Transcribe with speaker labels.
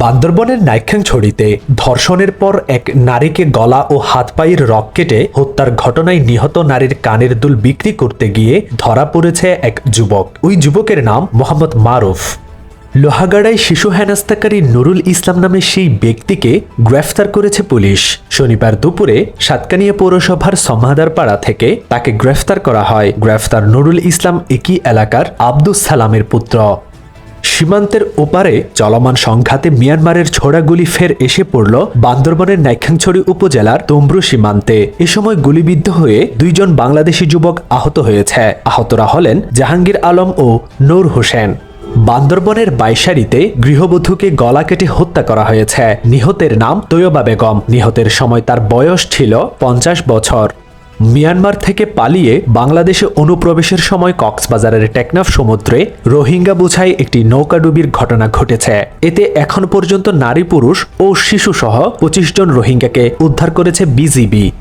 Speaker 1: বান্দরবনের নাইখ্যাংছড়িতে ধর্ষণের পর এক নারীকে গলা ও হাত পায়ের রক কেটে হত্যার ঘটনায় নিহত নারীর কানের দুল বিক্রি করতে গিয়ে ধরা পড়েছে এক যুবক। ওই যুবকের নাম মোহাম্মদ মারুফ। লোহাগাড়ায় শিশু হেনাস্তাকারী নুরুল ইসলাম নামে সেই ব্যক্তিকে গ্রেফতার করেছে পুলিশ। শনিবার দুপুরে সাতকানিয়া পৌরসভার সমাদার পাড়া থেকে তাকে গ্রেফতার করা হয়। গ্রেফতার নুরুল ইসলাম একই এলাকার আব্দুস সালামের পুত্র। সীমান্তের ওপারে চলমান সংঘাতে মিয়ানমারের ছোড়াগুলি ফের এসে পড়ল বান্দরবনের নাইখাংছড়ি উপজেলার তম্ব্রু সীমান্তে। এ সময় গুলিবিদ্ধ হয়ে দুইজন বাংলাদেশি যুবক আহত হয়েছে। আহতরা হলেন জাহাঙ্গীর আলম ও নূর হোসেন। বান্দরবনের বাইশারিতে গৃহবধূকে গলা কেটে হত্যা করা হয়েছে। নিহতের নাম তৈয়বা বেগম। নিহতের সময় তার বয়স ছিল পঞ্চাশ বছর। মিয়ানমার থেকে পালিয়ে বাংলাদেশে অনুপ্রবেশের সময় কক্সবাজারের টেকনাফ সমুদ্রে রোহিঙ্গা বোঝাই একটি নৌকাডুবির ঘটনা ঘটেছে। এতে এখন পর্যন্ত নারী পুরুষ ও শিশুসহ পঁচিশ জন রোহিঙ্গাকে উদ্ধার করেছে বিজিবি।